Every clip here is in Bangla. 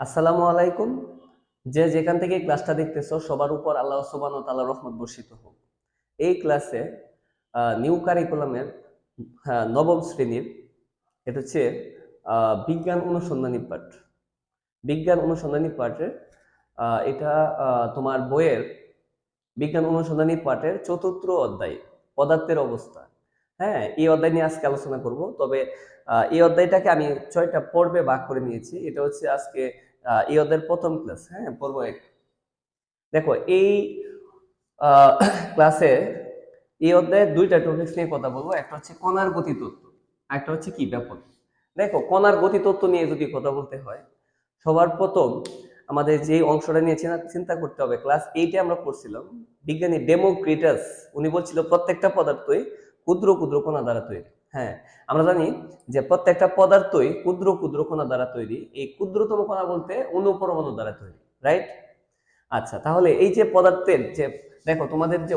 আসসালামু আলাইকুম। যে যেখান থেকে ক্লাসটা দেখতেছো, সবার উপর আল্লাহ সুবহানাহু ওয়া তাআলার রহমত বর্ষিত হোক। এই ক্লাসে নিউ কারিকুলামের নবম শ্রেণির, এটা হচ্ছে বিজ্ঞান অনুসন্ধানী পাঠ। বিজ্ঞান অনুসন্ধানী পাঠের এটা তোমার বইয়ের বিজ্ঞান অনুসন্ধানী পাঠের চতুর্থ অধ্যায়, পদার্থের অবস্থা। হ্যাঁ এই অধ্যায় নিয়ে আজকে আলোচনা করব। তবে এই অধ্যায়টাকে আমি ছয়টা পর্বে ভাগ করে নিয়েছি। এটা হচ্ছে আজকে অধ্যায়ের প্রথম ক্লাস হ্যাঁ পর্ব এক। দেখো, এই ক্লাসে এই দুইটা টপিকস নিয়ে কথা বলব। একটা হচ্ছে কণার গতি তত্ত্ব একটা হচ্ছে কি? ব্যাপক। দেখো, কণার গতি তত্ত্ব নিয়ে যদি কথা বলতে হয়, সবার প্রথম আমাদের যে অংশটা নিয়ে চিন্তা করতে হবে ক্লাস এইটে আমরা পড়ছিলাম, বিজ্ঞানী ডেমোক্রিটাস, উনি বলছিল প্রত্যেকটা পদার্থই ক্ষুদ্র ক্ষুদ্র কণা দ্বারা তৈরি। হ্যাঁ আমরা জানি যে প্রত্যেকটা পদার্থই ক্ষুদ্র ক্ষুদ্র কণা দ্বারা তৈরি। এই ক্ষুদ্রতম কণা বলতে অনুপরমাণু দ্বারা তৈরি রাইট আচ্ছা তাহলে এই যে পদার্থের যে, দেখো তোমাদের যে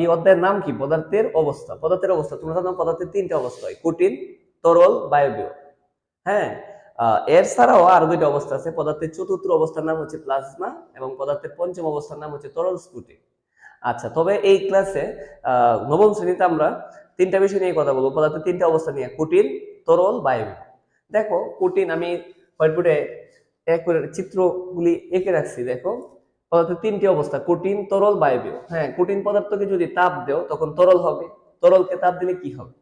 এই অধ্যায়ের নাম কি? পদার্থের অবস্থা। পদার্থের অবস্থা, তোমরা জানো পদার্থের তিনটা অবস্থা হয়, কঠিন, তরল, বায়বীয়। হ্যাঁ এর ছাড়াও আরও দুইটা অবস্থা আছে। পদার্থের চতুর্থ অবস্থার নাম হচ্ছে প্লাজমা এবং পদার্থের পঞ্চম অবস্থার নাম হচ্ছে তরল স্ফুটিক। আচ্ছা তবে এই ক্লাসে নবম শ্রেণীতে আমরা তিনটা বিষয় নিয়ে কথা বলব। পদার্থের তিনটা অবস্থা নিয়ে কঠিন তরল, বায়ু। দেখো কঠিন আমি হোয়াইটবোর্ডে এক চিত্রগুলি এঁকে রাখছি, দেখো। পদার্থের তিনটি অবস্থা কঠিন তরল বায়বীয় হ্যাঁ কঠিন পদার্থকে যদি তাপ দেও, তখন তরল হবে। তরলকে তাপ দিলে কি হবে?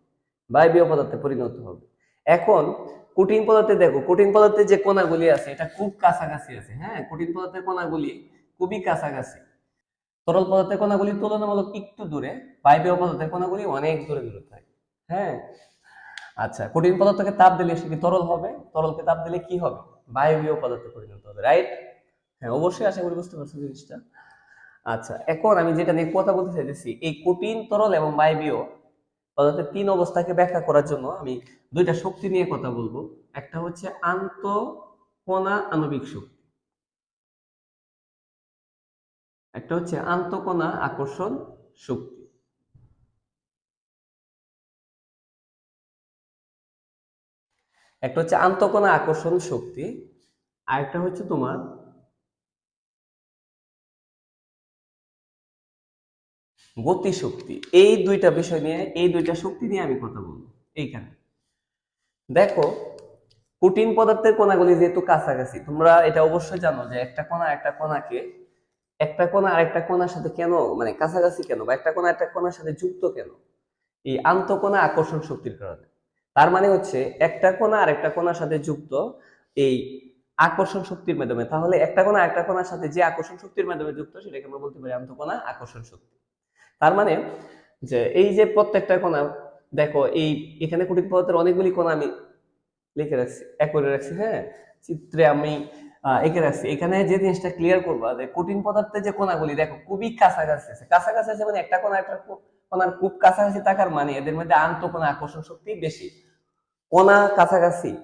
বায়বীয় পদার্থে পরিণত হবে। এখন কঠিন পদার্থে দেখো কঠিন পদার্থের যে কণাগুলি আছে, এটা খুব কাছাকাছি আছে। হ্যাঁ কঠিন পদার্থের কণাগুলি খুবই কাছাকাছি। তরল পদার্থের কণাগুলি তুলনামূলক একটু দূরে, বায়বীয় পদার্থের কণাগুলি অনেক দূরে দূরে থাকে হ্যাঁ? আচ্ছা কঠিন পদার্থকে তাপ দিলে সে কি তরল হবে, তরলকে তাপ দিলে কি হবে? বায়বীয় পদার্থে পরিণত হবে রাইট হ্যাঁ অবশ্যই আশা করি বুঝতে পারছ জিনিসটা। আচ্ছা এখন আমি যেটা নিয়ে কথা বলতে চাইতেছি, এই কঠিন, তরল এবং বায়বীয় পদার্থের তিন অবস্থাকে ব্যাখ্যা করার জন্য আমি দুইটা শক্তি নিয়ে কথা বলব। একটা হচ্ছে আন্ত কণা আণবিক শক্তি। একটা হচ্ছে আন্তকণা আকর্ষণ শক্তি। একটা হচ্ছে আন্তকণা আকর্ষণ শক্তি আর একটা হচ্ছে তোমার গতি শক্তি এই দুইটা বিষয় নিয়ে, এই দুইটা শক্তি নিয়ে আমি কথা বলব এইখানে। দেখো, কঠিন পদার্থের কণাগুলি যেহেতু কাছাকাছি, তোমরা এটা অবশ্যই জানো যে একটা কণা একটা কণাকে একটা কণা আরেকটা কণার সাথে কেন মানে কাছাকাছি কেন বা একটা কণা একটা কণার সাথে যুক্ত কেন? এই আন্তঃকণা আকর্ষণ শক্তির কারণে। তার মানে হচ্ছে একটা কণা আরেকটা কণার সাথে যুক্ত এই আকর্ষণ শক্তির মাধ্যমে। তাহলে একটা কণা একটা কণার সাথে যে আকর্ষণ শক্তির মাধ্যমে যুক্ত, সেটাকে আমরা বলতে পারি আন্তঃকণা আকর্ষণ শক্তি। তার মানে যে এই যে প্রত্যেকটা কণা, দেখো এই এখানে কঠিন পদার্থের অনেকগুলি কণা আমি লিখে রাখছি, এক করে রাখছি হ্যাঁ? চিত্রে আমি এঁকে রাখছি। এখানে যে জিনিসটা ক্লিয়ার করব, যে কঠিন পদার্থের যে কণাগুলি, দেখো, খুবই কাছাকাছি আছে। কাছাকাছি আছে মানে একটা কণা, একটা কো- কণার খুব কাছাকাছি থাকার মানে এদের মধ্যে আন্তঃকণা আকর্ষণ শক্তি বেশি। কোনা কাছাকাছি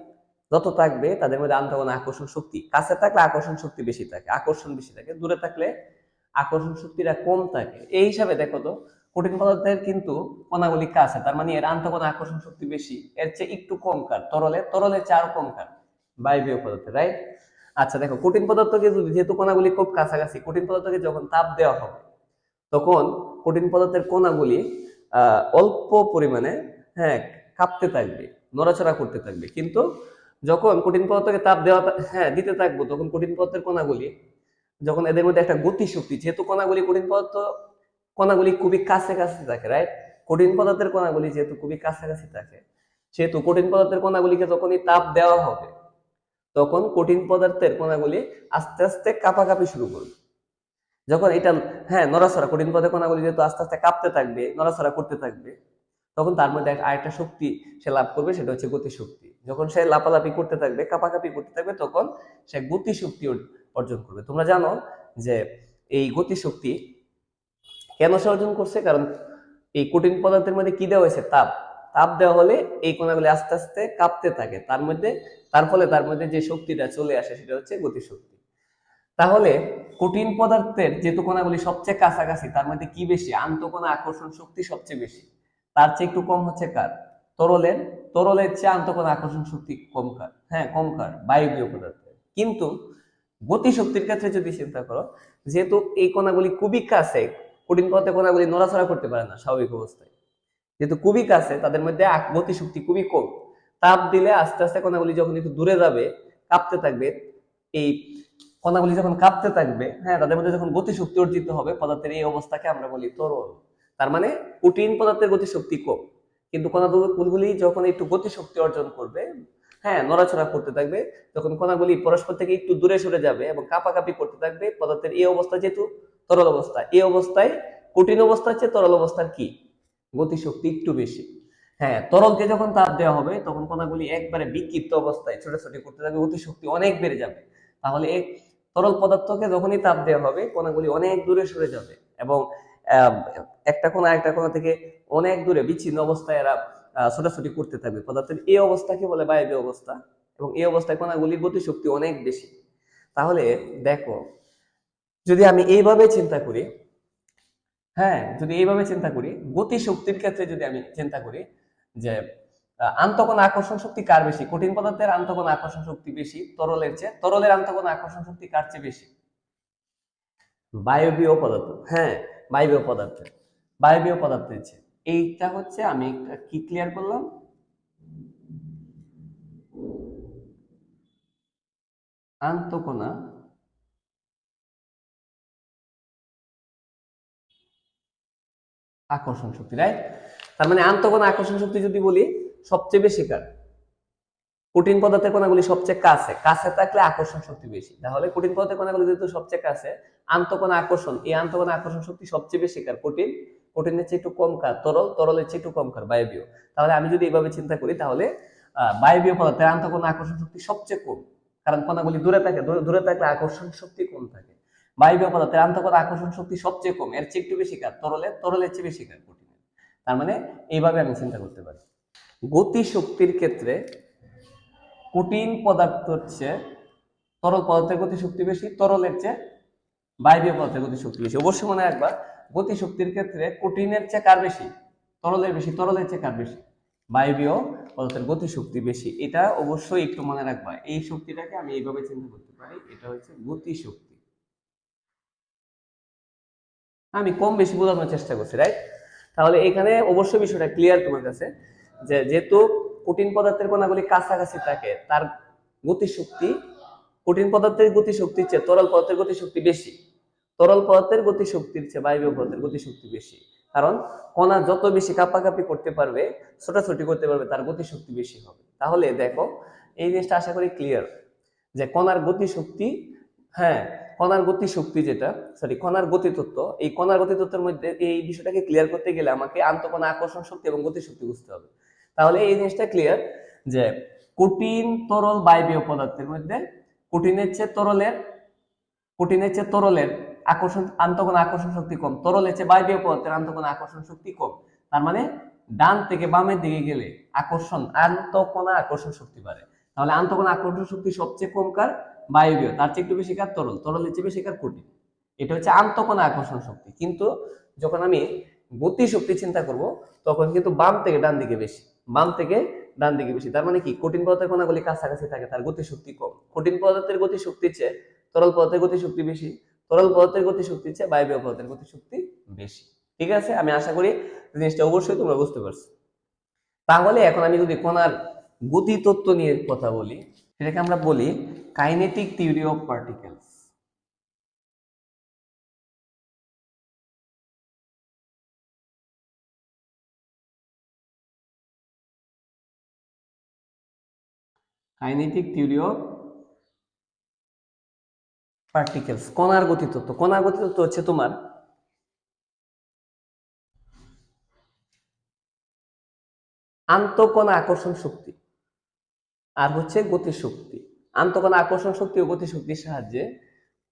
যত থাকবে, তাদের মধ্যে আন্তঃকণা আকর্ষণ শক্তি। কাছে থাকলে আকর্ষণ শক্তি বেশি থাকে, আকর্ষণ বেশি থাকে। দূরে থাকলে আকর্ষণ শক্তিটা কম থাকে। এই হিসাবে দেখো তো, কঠিন পদার্থের কিন্তু কণাগুলি কাছে, তার মানে এর আন্তঃকণা আকর্ষণ শক্তি বেশি। এর চেয়ে একটু কম কার, তরলে তরলের চেয়ে আরও কম কার, বায়বীয় পদার্থে রাইট আচ্ছা দেখো, কঠিন পদার্থকে যদি, যেহেতু কণাগুলি খুব কাছাকাছি, কঠিন পদার্থকে যখন তাপ দেওয়া হবে, তখন কঠিন পদার্থের কণাগুলি অল্প পরিমাণে হ্যাঁ কাঁপতে থাকবে, নড়াচড়া করতে থাকবে। কিন্তু যখন কঠিন পদার্থকে তাপ দেওয়া হ্যাঁ দিতে থাকব, তখন কঠিন পদার্থের কণাগুলি, যখন এদের মধ্যে একটা গতি শক্তি যেহেতু কণাগুলি কঠিন পদার্থ, কণাগুলি খুবই কাছে কাছে থাকে রাইট কঠিন পদার্থের কণাগুলি যেহেতু খুবই কাছাকাছি থাকে, সেহেতু কঠিন পদার্থের কণাগুলিকে যখনই তাপ দেওয়া হবে তখন কঠিন পদার্থের কণাগুলি আস্তে আস্তে কাঁপাকাঁপি শুরু করবে। যখন এটা হ্যাঁ নড়াচড়া, কঠিন পদার্থের কণাগুলি যেহেতু আস্তে আস্তে কাঁপতে থাকবে, নড়াচড়া করতে থাকবে, তখন তার মধ্যে আরেকটা শক্তি সে লাভ করবে, সেটা হচ্ছে গতি শক্তি যখন সে লাপালাপি করতে থাকবে, কাঁপাকাঁপি করতে থাকবে, তখন সে গতি শক্তি অর্জন করবে। তোমরা জানো যে এই গতি শক্তি কেন সে অর্জন করছে? কারণ এই কঠিন পদার্থের মধ্যে কি দেওয়া হয়েছে? তাপ। তাপ দেওয়া হলে এই কণাগুলি আস্তে আস্তে কাঁপতে থাকে। তার মধ্যে, তার ফলে তার মধ্যে যে শক্তিটা চলে আসে সেটা হচ্ছে গতি শক্তি তাহলে কঠিন পদার্থের যেহেতু কণাগুলি সবচেয়ে কাছাকাছি, তার মধ্যে কি বেশি? আন্তঃকণা আকর্ষণ শক্তি সবচেয়ে বেশি। তার চেয়ে একটু কম হচ্ছে কার? তরলের। তরলের চেয়ে আন্তঃকণা আকর্ষণ শক্তি কম কার? হ্যাঁ কম কার? বায়বীয় পদার্থের। কিন্তু গতি শক্তির ক্ষেত্রে যদি চিন্তা করো, যেহেতু এই কণাগুলি খুবই কাছে, কঠিন পদার্থের কণাগুলি নড়াচড়া করতে পারে না স্বাভাবিক অবস্থায়। যেহেতু খুবই কাছে, তাদের মধ্যে আক- গতি শক্তি খুবই কম। তাপ দিলে আস্তে আস্তে কণাগুলি যখন একটু দূরে যাবে, কাঁপতে থাকবে, এই কণাগুলি যখন কাঁপতে থাকবে হ্যাঁ তাদের মধ্যে যখন গতি শক্তি অর্জিত হবে, পদার্থের এই অবস্থাকে আমরা বলি তরল। তার মানে কঠিন পদার্থের গতি শক্তি কম। কিন্তু কণাগুলি যখন একটু গতি শক্তি অর্জন করবে হ্যাঁ নড়াচড়া করতে থাকবে, তখন কণাগুলি পরস্পর থেকে একটু দূরে সরে যাবে এবং কাঁপাকাঁপি করতে থাকবে। পদার্থের এই অবস্থা যেহেতু তরল অবস্থা, এই অবস্থায় কঠিন অবস্থা হচ্ছে তরল অবস্থার কি? গতি শক্তি একটু বেশি। হ্যাঁ তরলকে যখন তাপ দেওয়া হবে, তখন কণাগুলি একবারে বিক্ষিপ্ত অবস্থায় ছোটাছুটি করতে থাকবে গতি শক্তি অনেক বেড়ে যাবে। তাহলে এক তরল পদার্থকে যখনই তাপ দেওয়া হবে, কণাগুলি অনেক দূরে সরে যাবে এবং একটা কোণা একটা কোণা থেকে অনেক দূরে বিচ্ছিন্ন অবস্থায় এরা ছোটাছুটি করতে থাকবে। পদার্থের এই অবস্থাকে বলে বায়বীয় অবস্থা এবং এই অবস্থায় কণাগুলির গতিশক্তি অনেক বেশি। তাহলে দেখো, যদি আমি এইভাবে চিন্তা করি হ্যাঁ যদি এইভাবে চিন্তা করি গতি শক্তির ক্ষেত্রে যদি আমি চিন্তা করি যে আন্তঃকোণ আকর্ষণ শক্তি কার বেশি? কঠিন পদার্থের আন্তঃকোণ আকর্ষণ শক্তি বেশি, তরলের চেয়ে, তরলের আন্তঃকোণ আকর্ষণ শক্তি কার চেয়ে বেশি? বায়বীয় পদার্থ হ্যাঁ বায়বীয় পদার্থ বায়বীয় পদার্থের চেয়ে। এইটা হচ্ছে আমি কি ক্লিয়ার করলাম? আন্তঃকোণা আকর্ষণ শক্তি রাইট তার মানে আন্তঃকোণ আকর্ষণ শক্তি যদি বলি, সবচেয়ে বেশি কার? কঠিন পদার্থের কণাগুলি সবচেয়ে কাছে। কাছে থাকলে আকর্ষণ শক্তি বেশি। তাহলে কঠিন পদার্থের কণাগুলি যেহেতু সবচেয়ে কাছে, আন্তঃকোণ আকর্ষণ, এই আন্তঃকোণ আকর্ষণ শক্তি সবচেয়ে বেশি কার? কঠিন? কঠিনের চেয়ে একটু কম কার? তরল? তরলের চেয়ে একটু কম কার? বায়বীয়। তাহলে আমি যদি এইভাবে চিন্তা করি, তাহলে বায়বীয় পদার্থের আন্তঃকোণ আকর্ষণ শক্তি সবচেয়ে কম। কারণ কণাগুলি দূরে থাকে দূরে থাকলে আকর্ষণ শক্তি কম থাকে। বায়বীয় পদার্থের আন্তঃকোণ আকর্ষণ শক্তি সবচেয়ে কম। এর চেয়ে একটু বেশি কার তরলের তরলের চেয়ে বেশি কার কঠিনের তার মানে এইভাবে আমি চিন্তা করতে পারি। গতি শক্তির ক্ষেত্রে কঠিন পদার্থ হচ্ছে তরল পদার্থের গতি শক্তি বেশি, তরলের চেয়ে বায়বীয় পদার্থের গতি শক্তি বেশি। অবশ্যই মনে রাখবা গতি শক্তির ক্ষেত্রে কঠিনের চেয়ে কার বেশি? তরলের বেশি, তরলের চেয়ে কার বেশি? বায়বীয় পদার্থের গতি শক্তি বেশি। এটা অবশ্যই একটু মনে রাখবা। এই শক্তিটাকে আমি এইভাবে চিন্তা করতে পারি। এটা হচ্ছে গতি শক্তি আমি কম বেশি বোঝানোর চেষ্টা করছি রাইট তাহলে এখানে অবশ্যই বিষয়টা ক্লিয়ার তোমার কাছে, যে যেহেতু কঠিন পদার্থের কণাগুলি কাছাকাছি থাকে, তার গতি শক্তি কঠিন পদার্থের গতি শক্তির চেয়ে তরল পদার্থের গতি শক্তি বেশি। তরল পদার্থের গতি শক্তির চেয়ে বায়বীয় পদার্থের গতি শক্তি বেশি। কারণ কণা যত বেশি কাপাকাপি করতে পারবে, ছোটাছুটি করতে পারবে, তার গতি শক্তি বেশি হবে। তাহলে দেখো, এই জিনিসটা আশা করি ক্লিয়ার যে কণার গতিশক্তি হ্যাঁ কণার গতি শক্তি যেটা সরি কণার গতি তত্ত্ব এই কণার গতি তত্ত্বের মধ্যে এই বিষয়টাকে ক্লিয়ার করতে গেলে আমাকে আন্তঃকণা আকর্ষণ শক্তি এবং গতি শক্তি বুঝতে হবে। তাহলে এই জিনিসটা ক্লিয়ার যে কঠিন তরল বায়বীয় পদার্থের মধ্যে কঠিনের চেয়ে তরলের, কঠিনের চেয়ে তরলের আকর্ষণ, আন্তঃকোণ আকর্ষণ শক্তি কম, তরলের চেয়ে বায়বীয় পদার্থের আন্তঃকোণ আকর্ষণ শক্তি কম। তার মানে ডান থেকে বামের দিকে গেলে আকর্ষণ, আন্তঃকোণা আকর্ষণ শক্তি বাড়ে। তাহলে আন্তঃকোণ আকর্ষণ শক্তি সবচেয়ে কম কার? বায়বীয় তার চেয়ে একটু বেশি কার? তরল। তরলের চেয়ে বেশি কার? কঠিন। এটা হচ্ছে আন্তঃকোণ আকর্ষণ শক্তি। কিন্তু যখন আমি গতি শক্তি চিন্তা করব, তখন কিন্তু বাম থেকে ডান দিকে বেশি। বাম থেকে ডান দিকে বেশি। তার মানে কি? কঠিন পদার্থের কণাগুলি কাছাকাছি থাকে, তার গতি শক্তি কম। কঠিন পদার্থের গতি শক্তির চেয়ে তরল পদার্থের গতি শক্তি বেশি। তরল পদার্থের গতি শক্তির চেয়ে বায়বীয় পদার্থের গতি শক্তি বেশি। ঠিক আছে? আমি আশা করি জিনিসটা অবশ্যই তোমরা বুঝতে পারছ। তাহলে এখন আমি যদি কণার গতি তত্ত্ব নিয়ে কথা বলি সেটাকে আমরা বলি kinetic theory of particles kinetic theory of particles কণার গতি তত্ত্ব কণার গতি তত্ত্ব হচ্ছে তোমার আন্তঃকণা আকর্ষণ শক্তি। আর হচ্ছে গতিশক্তি। শক্তি আকর্ষণ শক্তি ও গতিশক্তির সাহায্যে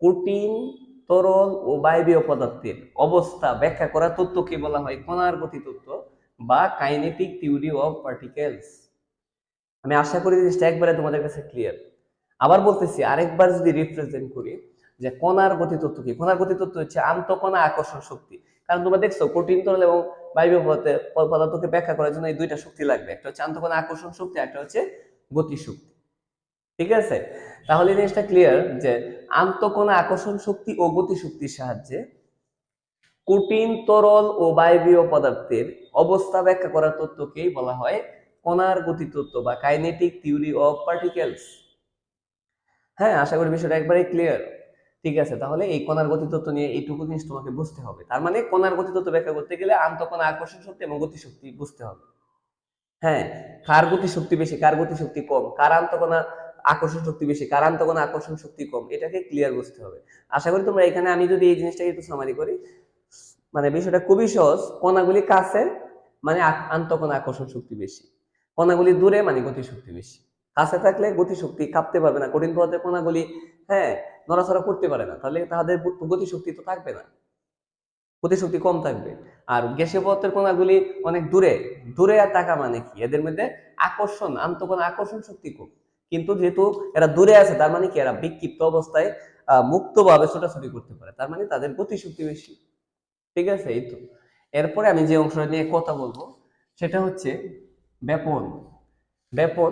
কঠিন, তরল ও বায়বীয় পদার্থের অবস্থা ব্যাখ্যা করা তত্ত্বকে বলা হয় কণার গতি তত্ত্ব বা কাইনেটিক থিওরি অফ পার্টিকেলস আমি আশা করি জিনিসটা একবারে তোমাদের কাছে ক্লিয়ার আবার বলতেছি, আরেকবার যদি রিপ্রেজেন্ট করি যে কণার গতি তত্ত্ব কি? কণার গতি তত্ত্ব হচ্ছে আন্তঃকণা আকর্ষণ শক্তি। কারণ তোমরা দেখছ, কঠিন, তরল এবং বায়বীয় পদার্থে- পদার্থকে ব্যাখ্যা করার জন্য এই দুইটা শক্তি লাগবে। একটা হচ্ছে আন্তঃকণা আকর্ষণ শক্তি একটা হচ্ছে গতি শক্তি ঠিক আছে? তাহলে জিনিসটা ক্লিয়ার যে আন্তঃকণা আকর্ষণ শক্তি ও গতিশক্তির সাহায্যে কঠিন, তরল ও বায়বীয় পদার্থের অবস্থা ব্যাখ্যা করার তত্ত্বকেই বলা হয় কণার গতি তত্ত্ব বা কাইনেটিক থিওরি অফ পার্টিকেলস হ্যাঁ আশা করি বিষয়টা একবারে ক্লিয়ার ঠিক আছে, তাহলে এই কণার গতি তত্ত্ব নিয়ে এইটুকু জিনিস তোমাকে বুঝতে হবে। তার মানে কণার গতি তত্ত্ব ব্যাখ্যা করতে গেলে আন্তঃকণা আকর্ষণ শক্তি এবং গতিশক্তি বুঝতে হবে। হ্যাঁ কার গতি শক্তি বেশি, কার গতি শক্তি কম, কার আন্তঃকণা আকর্ষণ শক্তি বেশি, কার আন্তঃকণা আকর্ষণ শক্তি কম, এটাকে ক্লিয়ার বুঝতে হবে। আশা করি তোমরা এখানে আমি যদি এই জিনিসটাকে একটু সামারি করি মানে বিষয়টা খুবই সহজ, কণাগুলি কাছে মানে আন্তঃকণা আকর্ষণ শক্তি বেশি, কণাগুলি দূরে মানে গতি শক্তি বেশি। কাছে থাকলে গতি শক্তি কাঁপতে পারবে না, কঠিন পদার্থের কণাগুলি হ্যাঁ নড়াচড়া করতে পারে না, তাহলে তাদের গতি শক্তি তো থাকবে না। গতি শক্তি কম থাকবে। আর গ্যাসীয় পদার্থের কণাগুলি অনেক দূরে। দূরে আর থাকা মানে কি? এদের মধ্যে আকর্ষণ, আন্তঃকণা আকর্ষণ শক্তি কম কিন্তু যেহেতু এরা দূরে আছে, তার মানে কি? এরা বিক্ষিপ্ত অবস্থায় মুক্তভাবে ছোটাছুটি করতে পারে। তার মানে তাদের গতি শক্তি বেশি। ঠিক আছে? এই তো। এরপরে আমি যে অংশটা নিয়ে কথা বলব, সেটা হচ্ছে ব্যাপন। ব্যাপন,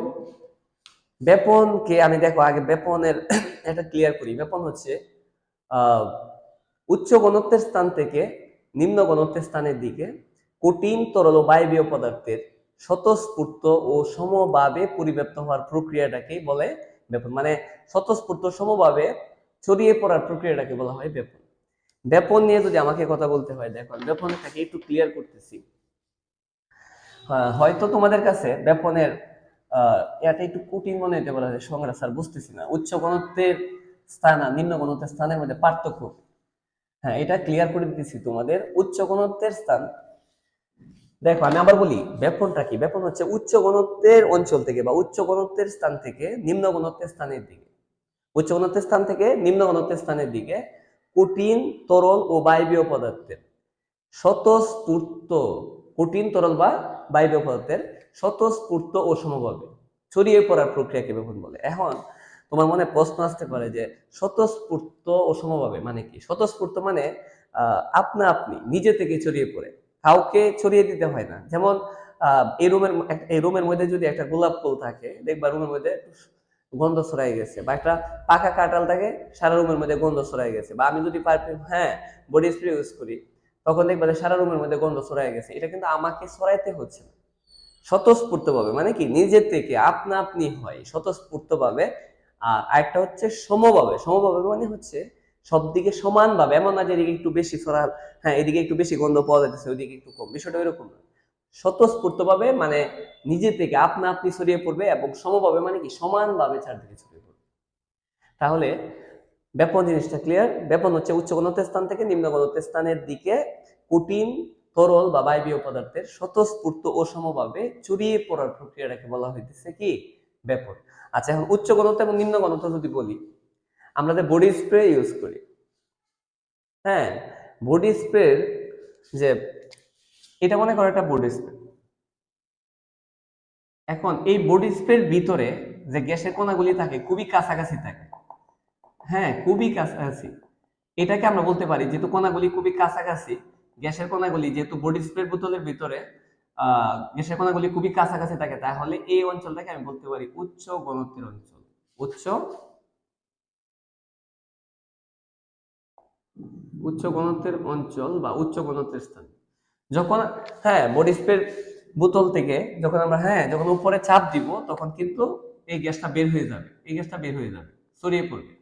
ব্যাপনকে আমি দেখো, আগে ব্যাপনের এটা ক্লিয়ার করি। ব্যাপন হচ্ছে আহ উচ্চ ঘনত্বের স্থান থেকে নিম্ন ঘনত্বের স্থানের দিকে কঠিন তরল বায়বীয় পদার্থের স্বতঃস্ফূর্ত ও সমভাবে পরিব্যাপ্ত হওয়ার প্রক্রিয়াটাকেই বলে ব্যাপন মানে স্বতঃস্ফূর্ত সমভাবে ছড়িয়ে পড়ার প্রক্রিয়াটাকে বলা হয় ব্যাপন ব্যাপন নিয়ে যদি আমাকে কথা বলতে হয় দেখো ব্যাপনটাকে একটু ক্লিয়ার করতেছি। আহ, হয়তো তোমাদের কাছে ব্যাপনের এটা একটু কঠিন মনে হতে পারে সংজ্ঞা বুঝতেছি না। উচ্চ ঘনত্বের স্থান আর নিম্ন ঘনত্বের স্থানের মধ্যে পার্থক্য? হ্যাঁ এটা ক্লিয়ার করে দিতেছি। তোমাদের উচ্চ ঘনত্বের স্থান। দেখো, আমি আবার বলি, ব্যাপনটা কি? ব্যাপন হচ্ছে উচ্চ ঘনত্বের অঞ্চল থেকে বা উচ্চ ঘনত্বের স্থান থেকে নিম্ন ঘনত্বের স্থানের দিকে। উচ্চ ঘনত্বের স্থান থেকে নিম্ন ঘনত্বের স্থানের দিকে কঠিন, তরল ও বায়বীয় পদার্থের স্বতঃস্ফূর্ত, কঠিন, তরল বা বায়বীয় পদার্থের স্বতঃস্ফূর্ত ও সমভাবে ছড়িয়ে পড়ার প্রক্রিয়াকে ব্যাপন বলে। এখন তোমার মনে প্রশ্ন আসতে পারে যে স্বতঃস্ফূর্ত ও সমভাবে মানে কি? স্বতঃস্ফূর্ত মানে আপনা আপনি, নিজে থেকে ছড়িয়ে পড়ে। কাউকে ছড়িয়ে দিতে হয় না। যেমন এই রুমের এই রুমের মধ্যে যদি একটা গোলাপ ফুল থাকে, দেখবা রুমের মধ্যে গন্ধ ছড়াই গেছে বা একটা পাকা কাঁঠাল থাকে, সারা রুমের মধ্যে গন্ধ ছড়াই গেছে। বা আমি যদি পারফিউম হ্যাঁ বডি স্প্রে ইউজ করি, তখন দেখবা সারা রুমের মধ্যে গন্ধ ছড়াই গেছে। এটা কিন্তু আমাকে ছড়াইতে হচ্ছে না। স্বতঃস্ফূর্ত ভাবে মানে কি? নিজের থেকে, আপনা আপনি হয় স্বতঃস্ফূর্ত ভাবে আর আরেকটা হচ্ছে সমভাবে। সমভাবে মানে হচ্ছে সব দিকে সমান ভাবে এমন না যে এদিকে একটু বেশি ছড়াল হ্যাঁ এদিকে একটু বেশি গন্ধ পাওয়া যাচ্ছে ওইদিকে একটু কম। বিষয়টা এরকম না। স্বতঃস্ফূর্ত ভাবে মানে নিজে থেকে আপনা আপনি ছড়িয়ে পড়বে এবং সমভাবে মানে কি সমানভাবে চারদিকে ছড়িয়ে পড়বে। তাহলে ব্যাপন জিনিসটা ক্লিয়ার ব্যাপন হচ্ছে উচ্চ ঘনত্বের স্থান থেকে নিম্ন ঘনত্বের স্থানের দিকে কঠিন, তরল বা বায়বীয় পদার্থের স্বতঃস্ফূর্ত ও সমভাবে ছড়িয়ে পড়ার প্রক্রিয়াটাকে বলা হইতেছে কি? ব্যাপন আচ্ছা এখন উচ্চ ঘনত্ব এবং নিম্ন ঘনত্ব যদি বলি, আমরা যে বডি স্প্রে ইউজ করি হ্যাঁ বডি স্প্রে যে, এটা মনে করো একটা বডি স্প্রে। এখন এই বডি স্প্রের ভিতরে যে গ্যাসের কণাগুলি থাকে, খুবই কাছাকাছি থাকে। হ্যাঁ খুবই কাছাকাছি। এটাকে আমরা বলতে পারি, যেহেতু কণাগুলি খুবই কাছাকাছি, গ্যাসের কণাগুলি যেহেতু বডি স্প্রে বোতলের ভিতরে গ্যাসের কণাগুলি খুবই কাছাকাছি থাকে, তাহলে এই অঞ্চলটাকে আমি বলতে পারি উচ্চ ঘনত্বের অঞ্চল। উচ্চ উচ্চ ঘনত্বের অঞ্চল বা উচ্চ ঘনত্বের স্থান। যখন হ্যাঁ বডি স্প্রে বোতল থেকে যখন আমরা হ্যাঁ যখন উপরে চাপ দিব, তখন কিন্তু এই গ্যাসটা বের হয়ে যাবে, এই গ্যাসটা বের হয়ে যাবে, ছড়িয়ে পড়বে।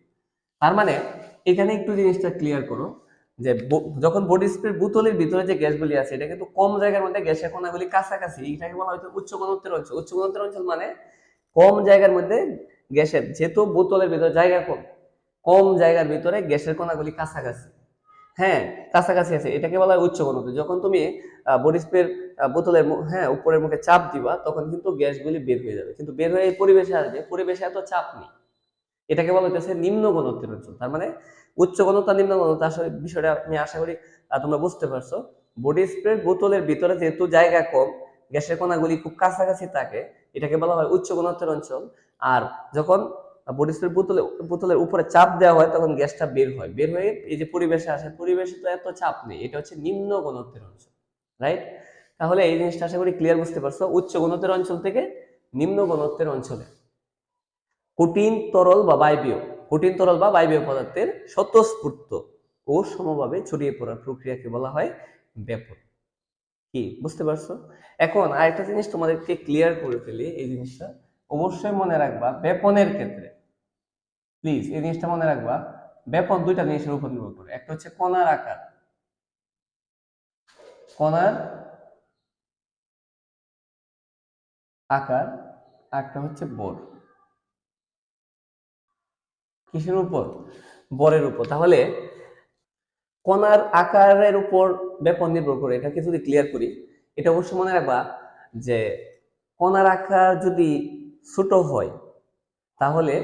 তার মানে এখানে একটু জিনিসটা ক্লিয়ার করো। যে যখন বডি স্প্রে বোতলের ভিতরে যে গ্যাসগুলি আছে, এটা কিন্তু কম জায়গার মধ্যে গ্যাসের কণাগুলি কাছাকাছি, এটাকে বলা হয়তো উচ্চ ঘনত্বের অঞ্চল উচ্চ ঘনত্বের অঞ্চল মানে কম জায়গার মধ্যে গ্যাসের, যেহেতু বোতলের ভিতরে জায়গা কম কম জায়গার ভিতরে গ্যাসের কণাগুলি কাছাকাছি। হ্যাঁ কাছাকাছি আছে, এটাকে বলা হয় উচ্চ ঘনত্ব যখন তুমি বডি স্প্রের বোতলের হ্যাঁ উপরের মুখে চাপ দিবা, তখন কিন্তু গ্যাসগুলি বের হয়ে যাবে। কিন্তু বের হয়ে পরিবেশে আসবে, পরিবেশে এত চাপ নেই। এটাকে বলা হইতেছে নিম্ন ঘনত্বের অঞ্চল। তার মানে উচ্চ ঘনত্ব নিম্ন ঘনত্ব আসলে বিষয়টা আমি আশা করি তোমরা বুঝতে পারছ। বডি স্প্রে বোতলের ভিতরে যেহেতু জায়গা কম, গ্যাসের কণাগুলি খুব কাছাকাছি থাকে, এটাকে বলা হয় উচ্চ ঘনত্বের অঞ্চল। আর যখন বডি স্প্রে বোতলে, বোতলের উপরে চাপ দেওয়া হয়, তখন গ্যাসটা বের হয়। বের হয়ে এই যে পরিবেশে আসে, পরিবেশে তো এত চাপ নেই, এটা হচ্ছে নিম্ন ঘনত্বের অঞ্চল রাইট তাহলে এই জিনিসটা আশা করি ক্লিয়ার বুঝতে পারছ। উচ্চ ঘনত্বের অঞ্চল থেকে নিম্ন ঘনত্বের অঞ্চলে। কঠিন তরল বা বায়বীয়, কঠিন তরল বা বায়বীয় পদার্থের স্বতঃস্ফূর্ত ও সমভাবে ছড়িয়ে পড়ার প্রক্রিয়াকে বলা হয় ব্যাপন কি? বুঝতে পারছ? এখন আরেকটা জিনিস তোমাদেরকে ক্লিয়ার করে ফেলি, এই জিনিসটা অবশ্যই মনে রাখবা ব্যাপনের ক্ষেত্রে। প্লিজ এই জিনিসটা মনে রাখবা ব্যাপন দুইটা জিনিসের উপর নির্ভর করে। একটা হচ্ছে কণার আকার। কণার আকার একটা হচ্ছে বর। কিসের উপর? বরের উপর। তাহলে কণার আকারের উপর ব্যাপন নির্ভর করে। এটাকে যদি ক্লিয়ার করি, এটা অবশ্যই মনে রাখবা যে কণার আকার যদি ছোট হয়, তাহলে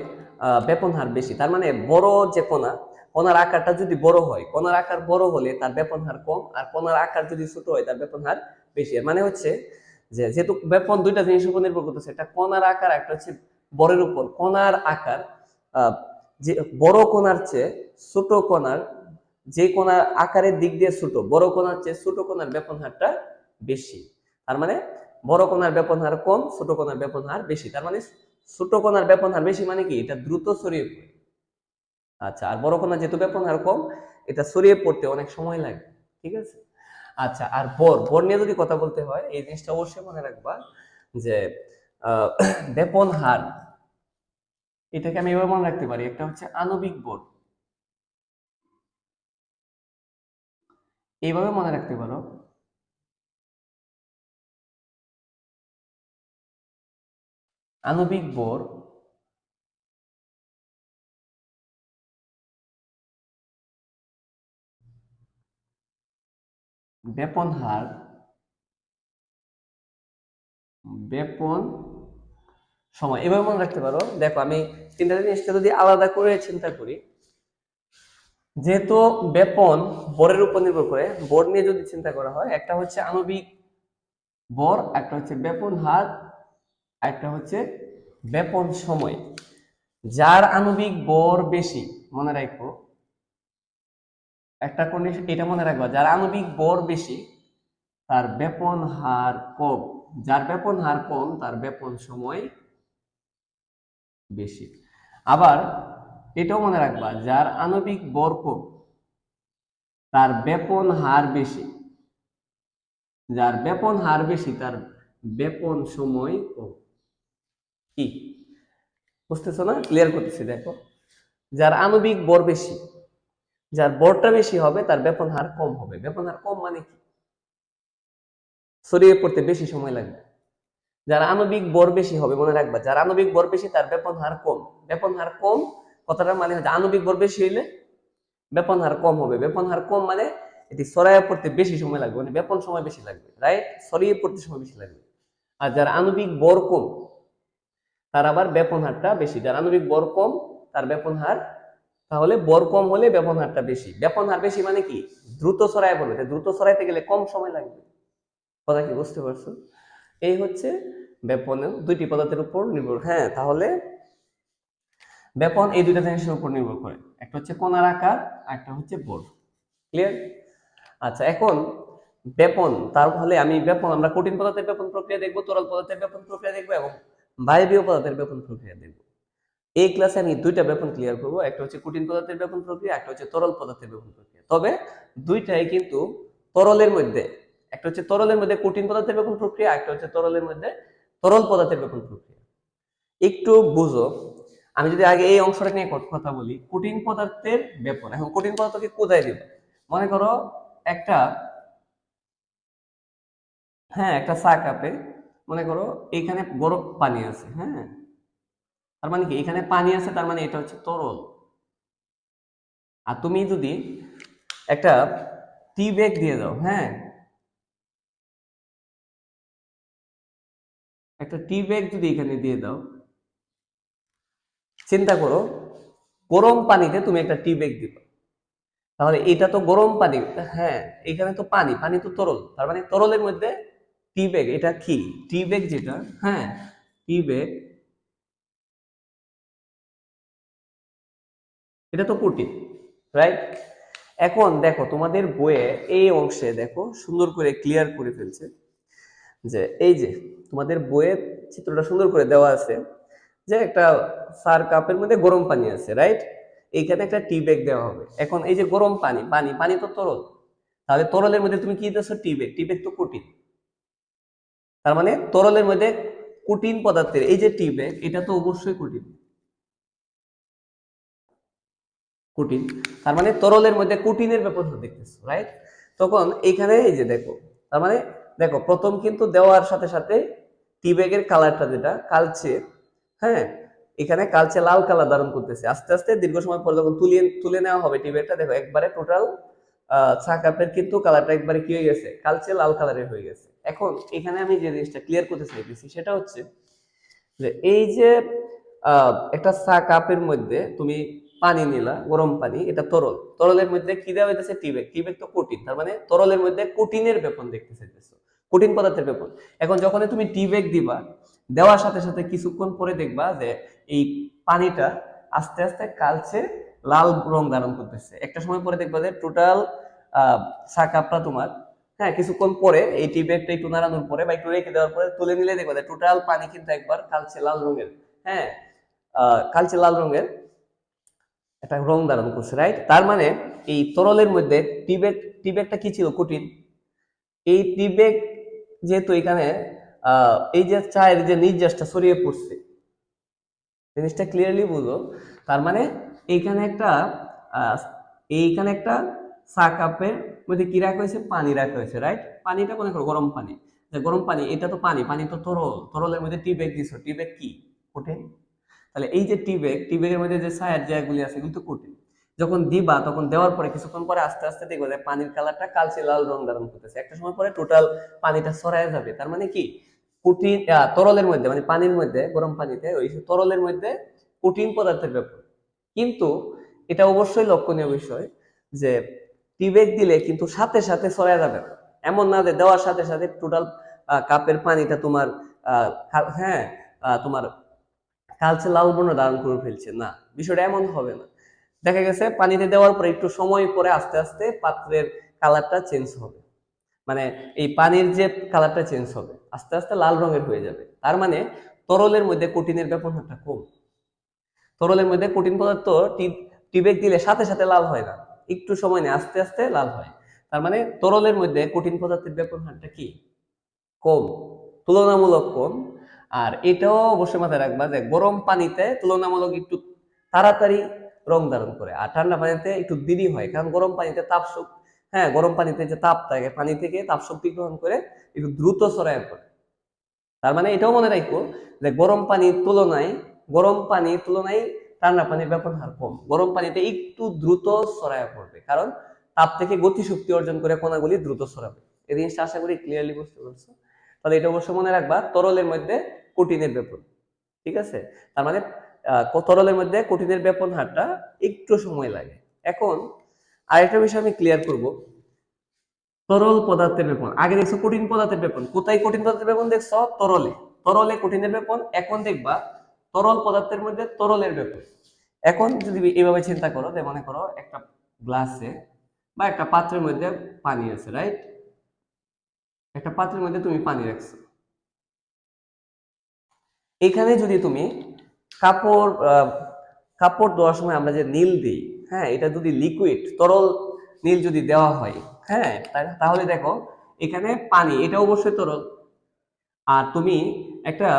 ব্যাপন হার বেশি। তার মানে বড় যে কণা, কণার আকারটা যদি বড় হয়, কণার আকার বড় হলে তার ব্যাপন হার কম, আর কণার আকার যদি ছোট হয়, তার ব্যাপন হার বেশি। মানে হচ্ছে যে, যেহেতু ব্যাপন দুইটা জিনিসের উপর নির্ভর করতেছে, একটা কণার আকার, একটা হচ্ছে বরের উপর। কণার আকার যে বড় কণার চেয়ে ছোট কণার যে কণার আকারের দিক দিয়ে ছোট, বড় কণার চেয়ে ছোট কণার ব্যাপন হারটা বেশি। তার মানে বড় কণার ব্যাপন হার কম, ছোট কণার ব্যাপন হার বেশি। তার মানে ছোট কণার ব্যাপন হার বেশি মানে কি? এটা দ্রুত ছড়িয়ে পড়ে। আচ্ছা আর বড় কণার যেহেতু ব্যাপন হার কম, এটা ছড়িয়ে পড়তে অনেক সময় লাগে, ঠিক আছে? আচ্ছা আর বর বর নিয়ে যদি কথা বলতে হয়, এই জিনিসটা অবশ্যই মনে রাখবা যে ব্যাপন হার এটাকে আমি এভাবে মনে রাখতে পারি। একটা হচ্ছে আণবিক বর এইভাবে মনে রাখতে পারো। আণবিক বর ব্যাপন হার ব্যাপন সময়। এভাবে মনে রাখতে পারো। দেখো, আমি তিনটা জিনিসটা যদি আলাদা করে চিন্তা করি, যেহেতু ব্যাপন বরের উপর নির্ভর করে, বর নিয়ে যদি চিন্তা করা হয়, একটা হচ্ছে আণবিক বর, একটা হচ্ছে ব্যাপন হার, একটা হচ্ছে ব্যাপন সময়। যার আণবিক বর বেশি, মনে রাখব একটা কন্ডিশন এটা মনে রাখবা, যার আণবিক বর বেশি, তার ব্যাপন হার কম। যার ব্যাপন হার কম, তার ব্যাপন সময় বেশি। আবার এটাও মনে রাখবা, যার আণবিক বর তার ব্যাপন হার বেশি। যার ব্যাপন হার বেশি, তার ব্যাপন সময় কম কি? বুঝতেছো না? ক্লিয়ার করতেছি, দেখো। যার আণবিক বর বেশি, যার বরটা বেশি হবে, তার ব্যাপন হার কম হবে। ব্যাপন হার কম মানে কি? ছড়িয়ে পড়তে বেশি সময় লাগবে। যার আণবিক বর বেশি হবে, মনে রাখবা, যার আণবিক বর বেশি, তার ব্যাপন হার কম। ব্যাপন হার কম, কথাটার মানে হচ্ছে আণবিক বর বেশি হইলে ব্যাপন হার কম হবে। ব্যাপন হার কম মানে এটি ছড়াইয়ে পড়তে বেশি সময় লাগবে মানে ব্যাপন সময় বেশি লাগবে রাইট ছড়িয়ে পড়তে সময় বেশি লাগবে। আর যার আণবিক বর কম, তার আবার ব্যাপন হারটা বেশি। যার আণবিক বর কম, তার ব্যাপন হার, তাহলে বর কম হলে ব্যাপন হারটা বেশি। ব্যাপন হার বেশি মানে কি? দ্রুত ছড়ায় পড়বে। দ্রুত ছড়াইতে গেলে কম সময় লাগবে। কথা কি বুঝতে পারছ? এই হচ্ছে ব্যাপনের দুইটি পদার্থের উপর নির্ভর হ্যাঁ তাহলে ব্যাপন এই দুইটা জিনিসের উপর নির্ভর করে। একটা হচ্ছে কোণার আকার একটা হচ্ছে বর। ক্লিয়ার আচ্ছা এখন ব্যাপন, তার ফলে আমি ব্যাপন, আমরা কঠিন পদার্থের ব্যাপন প্রক্রিয়া দেখব, তরল পদার্থের ব্যাপন প্রক্রিয়া দেখব এবং বায়বীয় পদার্থের ব্যাপন প্রক্রিয়া দেখব। এই ক্লাসে আমি দুইটা ব্যাপন ক্লিয়ার করব, একটা হচ্ছে কঠিন পদার্থের ব্যাপন প্রক্রিয়া, একটা হচ্ছে তরল পদার্থের ব্যাপন প্রক্রিয়া। তবে দুইটাই কিন্তু তরলের মধ্যে একটা হচ্ছে তরলের মধ্যে কঠিন পদার্থের ব্যাপন প্রক্রিয়া, একটা হচ্ছে তরলের মধ্যে তরল পদার্থের ব্যাপন প্রক্রিয়া। একটু বুঝো, আমি যদি আগে এই অংশটা নিয়ে কথা- কথা বলি, কঠিন পদার্থের ব্যাপন, এখন কঠিন পদার্থকে কোথায় দিব? মনে করো একটা হ্যাঁ একটা চা কাপে মনে করো এখানে বরফ পানি আছে হ্যাঁ? তার মানে কি? এখানে পানি আছে, তার মানে এটা হচ্ছে তরল। আর তুমি যদি একটা টি ব্যাগ দিয়ে দাও হ্যাঁ? একটা টি ব্যাগ যদি এখানে দিয়ে দাও, চিন্তা করো, গরম পানিতে তুমি একটা টি ব্যাগ দিবা। তাহলে এটা তো গরম পানি হ্যাঁ এখানে তো পানি পানি তো তরল, তার মানে তরলের মধ্যে টি ব্যাগ এটা কি? টি ব্যাগ যেটা হ্যাঁ টি ব্যাগ এটা তো কঠিন রাইট এখন দেখো তোমাদের বইয়ে এই অংশে দেখো সুন্দর করে ক্লিয়ার করে ফেলছে। যে এই যে তোমাদের বইয়ের চিত্রটা সুন্দর করে দেওয়া আছে, যে একটা সার কাপের মধ্যে গরম পানি আছে রাইট এইখানে একটা টি ব্যাগ দেওয়া হবে। এখন এই যে গরম পানি পানি পানি তো তরল। তাহলে তরলের মধ্যে তুমি কি দিতেছো? টি ব্যাগ টি ব্যাগ তো কঠিন। তার মানে তরলের মধ্যে কঠিন পদার্থের, এই যে টি ব্যাগ এটা তো অবশ্যই কঠিন। কঠিন। তার মানে তরলের মধ্যে কঠিনের ব্যাপারটা দেখতেছো রাইট তখন এখানে এই যে দেখো, তার মানে দেখো, প্রথম কিন্তু দেওয়ার সাথে সাথে টি ব্যাগের কালারটা যেটা, কালচে হ্যাঁ এখানে কালচে লাল কালার ধারণ করতেছে। আস্তে আস্তে দীর্ঘ সময় পরে যখন তুলে তুলে নেওয়া হবে টি ব্যাগটা দেখো, একবারে টোটাল চা কাপের কিন্তু কালারটা একবারে কি হয়ে গেছে? কালচে লাল কালারের হয়ে গেছে। এখন এখানে আমি যে জিনিসটা ক্লিয়ার করতে চাইতেছি সেটা হচ্ছে যে এই যে একটা চা কাপের মধ্যে তুমি পানি নিলা, গরম পানি, এটা তরল। তরলের মধ্যে কি দেওয়া হইতেছে? টিবেক টিবেক তো কঠিন, তার মানে তরলের মধ্যে কঠিনের ব্যাপন দেখতে চাইতেছো। কঠিন পদার্থের ব্যাপন এখন যখন তুমি টিবেক দিবা, দেওয়ার সাথে সাথে কিছুক্ষণ পরে দেখবা যে এই পানিটা আস্তে আস্তে কালচে লাল রং ধারণ করতেছে। একটা সময় পরে দেখবা যে টোটাল চা কাপটা তোমার হ্যাঁ কিছুক্ষণ পরে এই টি ব্যাগটা একটু নাড়ানোর পরে বা একটু রেখে দেওয়ার পরে তুলে নিলে দেখবা যে টোটাল পানি কিন্তু একবার কালচে লাল রঙের হ্যাঁ কালচে লাল রঙের একটা রং ধারণ করছে রাইট তার মানে এই তরলের মধ্যে টি ব্যাগ টি ব্যাগটা কি ছিল? কঠিন। এই টি ব্যাগ যেহেতু এখানে এই যে চায়ের যে নির্যাসটা ছড়িয়ে পড়ছে, জিনিসটা ক্লিয়ারলি বুঝো তার মানে এইখানে একটা এইখানে একটা চা কাপের মধ্যে কি রাখা হয়েছে? পানি রাখা হয়েছে রাইট পানিটা মনে করো গরম পানি। গরম পানি, এটা তো পানি পানি তো তরল। তরলের মধ্যে টি ব্যাগ দিছো। টি ব্যাগ কি? কঠিন। তাহলে এই যে টি ব্যাগ টি ব্যাগের মধ্যে যে ছায়ার জায়গাগুলি আছে, এগুলো তো কঠিন। যখন দিবা, তখন দেওয়ার পরে কিছুক্ষণ পরে আস্তে আস্তে দেখব যে পানির কালারটা কালচে লাল রং ধারণ করতেছে। একটা সময় পরে টোটাল পানিটা সরায় যাবে। তার মানে কি? কঠিন তরলের মধ্যে মানে পানির মধ্যে, গরম পানিতে, ওই তরলের মধ্যে কঠিন পদার্থের ব্যাপার কিন্তু এটা অবশ্যই লক্ষণীয় বিষয় যে টিবেগ দিলে কিন্তু সাথে সাথে সরায় যাবে না। এমন না যে দেওয়ার সাথে সাথে টোটাল কাপের পানিটা তোমার হ্যাঁ তোমার কালচে লাল বর্ণ ধারণ করে ফেলছে। না, বিষয়টা এমন হবে না। দেখা গেছে পানিতে দেওয়ার পরে একটু সময় পরে আস্তে আস্তে পাত্রের কালারটা চেঞ্জ হবে। মানে এই পানির যে কালারটা চেঞ্জ হবে, আস্তে আস্তে লাল রঙের হয়ে যাবে। তার মানে তরলের মধ্যে কঠিনের ব্যবহারটা কম। তরলের মধ্যে কঠিন পদার্থ টিবেক দিলে সাথে সাথে লাল হয় না। একটু সময় নেই আস্তে আস্তে লাল হয়। তার মানে তরলের মধ্যে কঠিন পদার্থের ব্যবহারটা কি? কম, তুলনামূলক কম। আর এটাও অবশ্যই মাথায় রাখবা যে গরম পানিতে তুলনামূলক একটু তাড়াতাড়ি রং ধারণ করে। আর ঠান্ডা পানিতে একটু দেরি হয়, কারণ গরম পানিতে তাপ শক্তি হ্যাঁ গরম পানিতে যে তাপ থাকে, পানি থেকে তাপ শক্তি গ্রহণ করে একটু দ্রুত ছড়ায় পড়ে। তার মানে এটাও মনে রাখব যে গরম পানির তুলনায়, গরম পানির তুলনায় ঠান্ডা পানির ব্যবহার কম। গরম পানিতে একটু দ্রুত ছড়ায় পড়বে, কারণ তাপ থেকে গতিশক্তি অর্জন করে কণাগুলি দ্রুত ছড়াবে। এই জিনিসটা আশা করি ক্লিয়ারলি বুঝতে পারছ। তাহলে এটা অবশ্যই মনে রাখবা, তরলের মধ্যে কঠিনের ব্যাপার ঠিক আছে? তার মানে তরলের মধ্যে কঠিনের ব্যাপন হারটা একটু সময় লাগে। এখন আরেকটা বিষয় আমি ক্লিয়ার করব। তরল পদার্থের ব্যাপন। আগে দেখছ কঠিন পদার্থের ব্যাপন। কোথায় কঠিন পদার্থের ব্যাপন দেখছ? তরলে। তরলে কঠিনের ব্যাপন। এখন দেখবা তরল পদার্থের মধ্যে তরলের ব্যাপন। এখন যদি এভাবে চিন্তা করো যে মনে করো একটা গ্লাসে বা একটা পাত্রের মধ্যে পানি আছে রাইট একটা পাত্রের মধ্যে তুমি পানি রাখছো। এখানে যদি তুমি কাপড় কাপড় ধোয়ার সময় আমরা যে নীল দিই হ্যাঁ এটা যদি লিকুইড তরল নীল যদি দেওয়া হয় হ্যাঁ তাহলে দেখো, এখানে পানি, এটা অবশ্যই তরল। আর তুমি একটা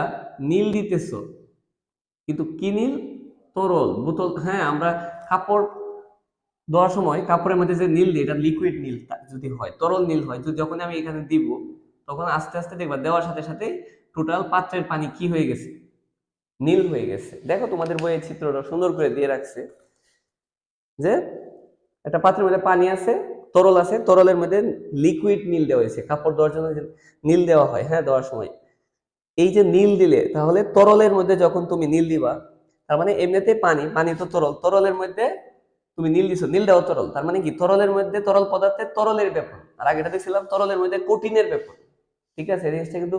নীল দিতেছ, কিন্তু কি নীল? তরল, বোতল হ্যাঁ আমরা কাপড় দেওয়ার সময় কাপড়ের মধ্যে যে নীল দিই, এটা লিকুইড নীল যদি হয়, তরল নীল হয়, যদি যখন আমি এখানে দিব, তখন আস্তে আস্তে দেখবা দেওয়ার সাথে সাথে টোটাল পাত্রের পানি কি হয়ে গেছে? নীল হয়ে গেছে। দেখো তোমাদের বইয়ের চিত্রটা সুন্দর করে দিয়ে রাখছে। যে একটা পাত্রের মধ্যে পানি আছে, তরল আছে, তরলের মধ্যে লিকুইড নীল দেওয়া হয়েছে। কাপড় দেওয়ার জন্য নীল দেওয়া হয় হ্যাঁ দেওয়ার সময়। এই যে নীল দিলে তাহলে তরলের মধ্যে যখন তুমি নীল দিবা, তার মানে এমনিতে পানি পানি তো তরল, তরলের মধ্যে তুমি নীল দিছো নীল দেওয়া তরল। তার মানে কি? তরলের মধ্যে তরল পদার্থের তরলের ব্যাপার। আর আগেটা দেখছিলাম, তরলের মধ্যে কঠিনের ব্যাপার। ঠিক আছে? এই জিনিসটা কিন্তু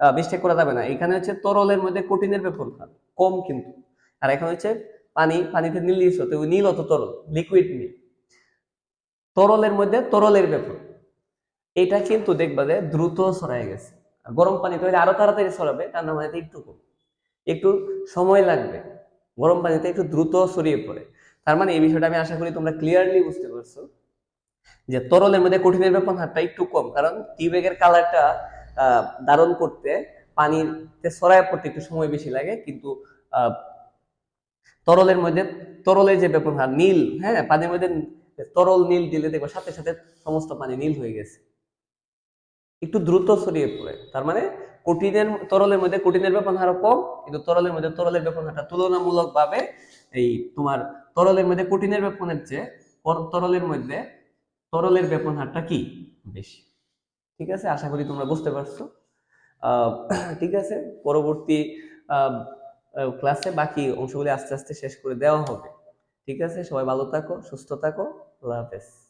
মিস্টেক করা যাবে না। এখানে হচ্ছে তরলের মধ্যে কঠিনের ব্যাপার কম কিন্তু। আর এখন হচ্ছে পানি, পানিতে নীল দিয়েছ তো নীল অত তরল লিকুইড নীল। তরলের মধ্যে তরলের ব্যাপার এটা কিন্তু দেখবা যে দ্রুত ছড়ায় গেছে। গরম পানি তো আরও তাড়াতাড়ি ছড়াবে ঠান্ডা পানিতে একটু কম। একটু সময় লাগবে। গরম পানিতে একটু দ্রুত ছড়িয়ে পড়ে। তার মানে এই বিষয়টা আমি আশা করি তোমরা ক্লিয়ারলি বুঝতে পারছ। যে তরলের মধ্যে কঠিনের ব্যাপন হারটা একটু কম। কারণ টি ব্যাগের কালারটা ধারণ করতে পানিতে ছড়ায় পড়তে একটু সময় বেশি লাগে, কিন্তু তরলের মধ্যে তরলের যে ব্যাপন হার নীল হ্যাঁ পানির মধ্যে তরল নীল দিলে দেখব সাথে সাথে সমস্ত পানি নীল হয়ে গেছে। একটু দ্রুত ছড়িয়ে পড়ে, তার মানে কঠিনের, তরলের মধ্যে কঠিনের ব্যাপন হারও কম, কিন্তু তরলের মধ্যে তরলের ব্যাপন হারটা তুলনামূলক ভাবে এই তোমার তরলের মধ্যে কঠিনের ব্যাপনের চেয়ে তরলের মধ্যে তরলের ব্যাপন হারটা কি? বেশি। ঠিক আছে? আশা করি তোমরা বুঝতে পারছ। ঠিক আছে? পরবর্তী ক্লাসে বাকি অংশগুলি আস্তে আস্তে শেষ করে দেওয়া হবে। ঠিক আছে? সবাই ভালো থাকো, সুস্থ থাকো। আল্লাহ হাফেজ।